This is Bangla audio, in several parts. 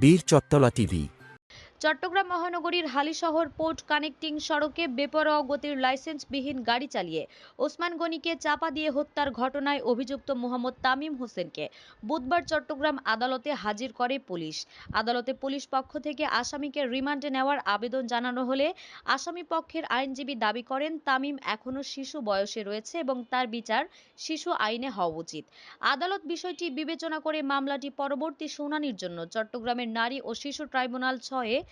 বীর চত্তলা টিভি চট্টগ্রাম মহানগরীর হালিশহর পোর্ট কানেক্টিং সড়কে বেপরোয়া গতির লাইসেন্সবিহীন গাড়ি চালিয়ে ওসমান গনিকে চাপা দিয়ে হত্যার ঘটনায় অভিযুক্ত মোহাম্মদ তামিম হোসেনকে বুধবার চট্টগ্রাম আদালতে হাজির করে পুলিশ। আদালতে পুলিশ পক্ষ থেকে আসামিকে রিমান্ডে নেওয়ার আবেদন জানানো হলে আসামি পক্ষের আইনজীবী দাবি করেন, তামিম এখনও শিশু বয়সে রয়েছে এবং তার বিচার শিশু আইনে হওয়া উচিত। আদালত বিষয়টি বিবেচনা করে মামলাটি পরবর্তী শুনানির জন্য চট্টগ্রামের নারী ও শিশু ট্রাইব্যুনাল ছয়ে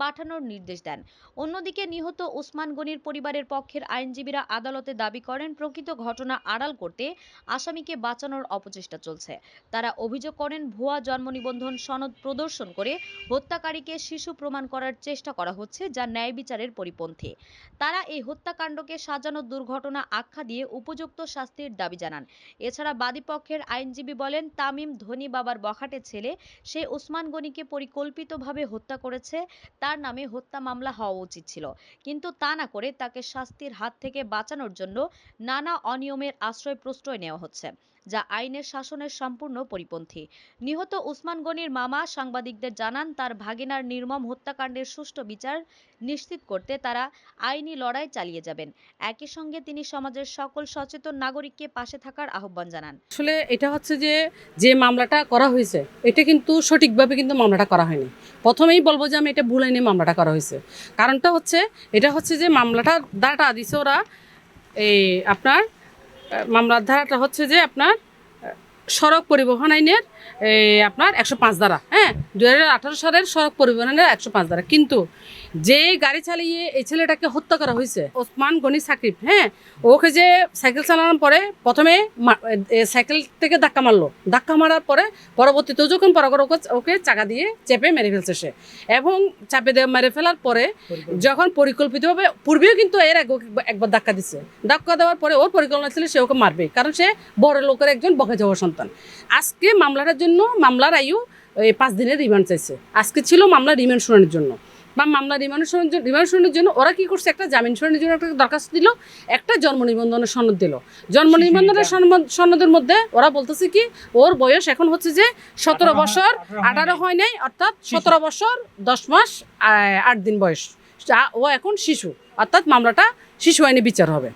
পাঠানোর নির্দেশ দেন। অন্যদিকে নিহত ওসমান গনির পরিবারের পক্ষের আইনজীবীরা আদালতে দাবি করেন, প্রকৃত ঘটনা আড়াল করতে আসামিকে বাঁচানোর অপচেষ্টা চলছে। তারা অভিযোগ করেন, ভুয়া জন্ম নিবন্ধন সনদ প্রদর্শন করে হত্যাকারীকে শিশু প্রমাণ করার চেষ্টা করা হচ্ছে যা ন্যায় বিচারের পরিপন্থী। তারা এই হত্যাকাণ্ডকে সাজানো দুর্ঘটনা আখ্যা দিয়ে উপযুক্ত শাস্তির দাবি জানান। এছাড়া বাদীপক্ষের আইনজীবী বলেন, তামিম ধনী বাবার বখাটে ছেলে, সে ওসমান গনিকে পরিকল্পিতভাবে হত্যা করেছে, তার নামে হত্যা মামলা হওয়া উচিত ছিল। কিন্তু তা না করে তাকে শাস্তির হাত থেকে বাঁচানোর জন্য নানা অনিয়মের আশ্রয় প্রশ্রয় নেওয়া হচ্ছে, যা আইনের শাসনের সম্পূর্ণ পরিপন্থী। নিহত উসমান গনির মামা সাংবাদিকদের জানান, তার ভাগিনার নির্মম হত্যাকাণ্ডের সুষ্ঠু বিচার নিশ্চিত করতে তারা আইনি লড়াই চালিয়ে যাবেন। একই সঙ্গে তিনি সমাজের সকল সচেতন নাগরিককে পাশে থাকার আহ্বান জানান। আসলে এটা হচ্ছে যে যে মামলাটা করা হয়েছে, এটা কিন্তু সঠিকভাবে কিন্তু মামলাটা করা হয়নি। প্রথমেই বলব যে আমি এটা ভুলে নিয়ে মামলাটা করা হয়েছে। কারণটা হচ্ছে, এটা হচ্ছে যে মামলাটা দ্বারাটা দিছে ওরা, এই আপনার মামলার ধারাটা হচ্ছে যে আপনার সড়ক পরিবহন আইনের আপনার একশো পাঁচ ধারা হ্যাঁ? দু হাজার আঠারো সালের সড়ক পরিবহন আইনের একশো পাঁচ ধারা কিন্তু যে গাড়ি চালিয়ে এই ছেলেটাকে হত্যা করা হয়েছে ওসমান গনি সাকিব হ্যাঁ? ওকে যে সাইকেল চালানোর পরে প্রথমে সাইকেল থেকে ধাক্কা মারলো। ধাক্কা মারার পরে পরবর্তীতেও যখন পরাগর ওকে ওকে চাকা দিয়ে চেপে মেরে ফেলছে সে। এবং চাপে দিয়ে মেরে ফেলার পরে যখন পরিকল্পিতভাবে পূর্বেও কিন্তু এর একবার ধাক্কা দিচ্ছে ধাক্কা দেওয়ার পরে ওর পরিকল্পনা ছিল সে ওকে মারবে কারণ সে বড় লোকের একজন বকে যাওয়া সন্তান। আজকে মামলাটার জন্য মামলার আয়ু পাঁচ দিনের রিমান্ড চাইছে। আজকে ছিল মামলা রিমান্ড শুনানির জন্য। বা মামলা রিমান্ড রিমান্ড শুনানির জন্য ওরা কি করছে? একটা জামিন শুনানির জন্য একটা দরখাস্ত দিল একটা জন্ম নিবন্ধনের সনদ দিল। জন্ম নিবন্ধনের সনদ- সনদের মধ্যে ওরা বলতেছে কি ওর বয়স এখন হচ্ছে যে সতেরো বছর আঠারো হয় নাই। অর্থাৎ সতেরো বছর দশ মাস আট দিন বয়স। ও এখন শিশু অর্থাৎ মামলাটা শিশু আইনে বিচার হবে।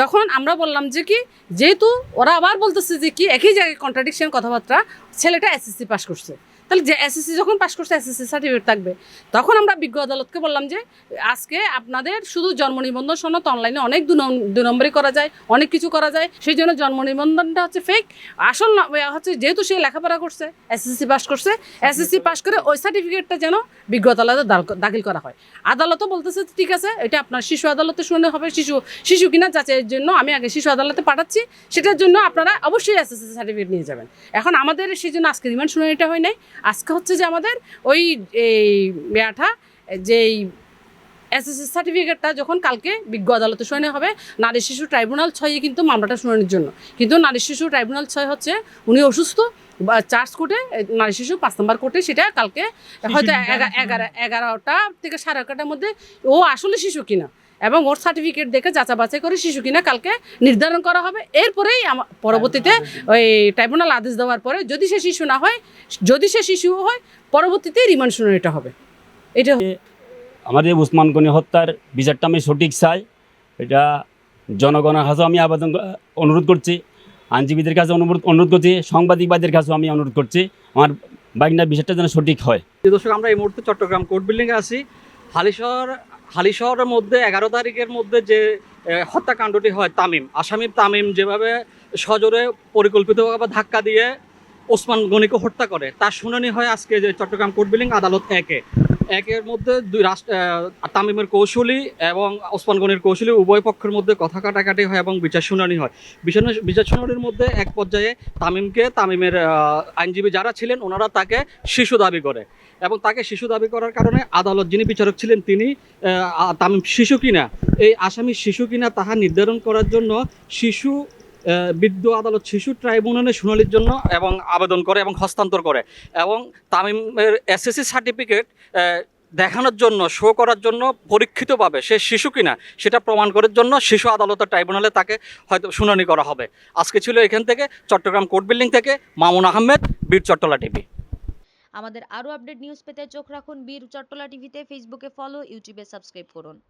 তখন আমরা বললাম যে কি, যেহেতু ওরা আবার বলতেছে যে কি, একই জায়গায় কন্ট্রাডিকশন কথাবার্তা, ছেলেটা এসএসসি পাস করছে। তাহলে যে এসএসসি যখন পাশ করছে এসএসসি সার্টিফিকেট থাকবে। তখন আমরা বিজ্ঞ আদালতকে বললাম যে, আজকে আপনাদের শুধু জন্ম নিবন্ধন সনদ অনলাইনে অনেক দু নম- দু নম্বরই করা যায়, অনেক কিছু করা যায়। সেই জন্য জন্ম নিবন্ধনটা হচ্ছে ফেক আসল হচ্ছে যেহেতু সে লেখাপড়া করছে এসএসসি পাস করছে এসএসসি পাস করে ওই সার্টিফিকেটটা যেন বিজ্ঞ আদালতে দাখিল করা হয়। আদালতও বলতেছে, ঠিক আছে, এটা আপনার শিশু আদালতে শুনে হবে। শিশু শিশু কিনা যাচাইয়ের জন্য আমি আগে শিশু আদালতে পাঠাচ্ছি। সেটার জন্য আপনারা অবশ্যই এসএসসি সার্টিফিকেট নিয়ে যাবেন। এখন আমাদের সেই জন্য আজকে রিমান্ড শুনানিটা হয় নাই। আজকে হচ্ছে যে আমাদের ওই এই মেয়াঠা যেই এসএসসি সার্টিফিকেটটা যখন কালকে বিজ্ঞ আদালতে শুনানি হবে নারী শিশু ট্রাইব্যুনাল ছয়ে কিন্তু মামলাটা শুনানির জন্য। কিন্তু নারী শিশু ট্রাইব্যুনাল ছয় হচ্ছে উনি অসুস্থ বা চার্জ কোর্টে নারী শিশু পাঁচ নম্বর কোর্টে সেটা কালকে হয়তো এগা- এগারো এগারোটা থেকে সাড়ে এগারোটার মধ্যে ও আসলে শিশু কিনা। এবং ওর সার্টিফিকেট দেখে যাচা বাছাই করে শিশু কিনা কালকে নির্ধারণ করা হবে। এরপরেই পরবর্তীতে ওই ট্রাইব্যুনাল আদেশ দেওয়ার পরে যদি সে শিশু না হয় যদি সে শিশু হয় পরবর্তীতে রিমান্ড শুনানিটা হবে। এটা আমাদের উসমান গনি হত্যার বিচারটা আমি সঠিক চাই। এটা জনগণের কাছেও আমি আবেদন অনুরোধ করছি আইনজীবীদের কাছে অনুরোধ অনুরোধ করছি সাংবাদিকবাদের কাছেও আমি অনুরোধ করছি আমার বাইকনার বিচারটা যেন সঠিক হয়। দর্শক আমরা এই মুহূর্তে চট্টগ্রাম কোর্ট বিল্ডিংয়ে আছি। হালিশহর হালিশহরের মধ্যে এগারো তারিখের মধ্যে যে হত্যাকাণ্ডটি হয় তামিম আসামি তামিম যেভাবে সজোরে পরিকল্পিতভাবে ধাক্কা দিয়ে ওসমান গনিকে হত্যা করে, তার শুনানি হয় আজকে যে চট্টগ্রাম কোর্ট বিল্ডিং আদালত একে। একের মধ্যে দুই রাষ্ট্র তামিমের কৌশলী এবং ওসমান গনির কৌশলী উভয় পক্ষের মধ্যে কথা কাটাকাটি হয় এবং বিচার শুনানি হয়। বিচার শুনানির মধ্যে এক পর্যায়ে তামিমকে, তামিমের আইনজীবী যারা ছিলেন, ওনারা তাকে শিশু দাবি করে এবং তাকে শিশু দাবি করার কারণে আদালত যিনি বিচারক ছিলেন তিনি তামিম শিশু কিনা, এই আসামি শিশু কিনা তাহা নির্ধারণ করার জন্য শিশু বিদ্য আদালত শিশু ট্রাইব্যুনালে শুনানির জন্য এবং আবেদন করে এবং হস্তান্তর করে। এবং তামিমের এসএসসি সার্টিফিকেট দেখানোর জন্য শো করার জন্য পরীক্ষিতভাবে সে শিশু কিনা সেটা প্রমাণ করার জন্য শিশু আদালতের ট্রাইব্যুনালে তাকে হয়তো শুনানি করা হবে। আজকে ছিল এখান থেকে, চট্টগ্রাম কোর্ট বিল্ডিং থেকে মামুন আহমেদ, বীর চট্টলা টিভি। আমাদের আরও আপডেট নিউজ পেতে চোখ রাখুন বীর চট্টলা টিভিতে ফেসবুকে ফলো ইউটিউবে সাবস্ক্রাইব করুন।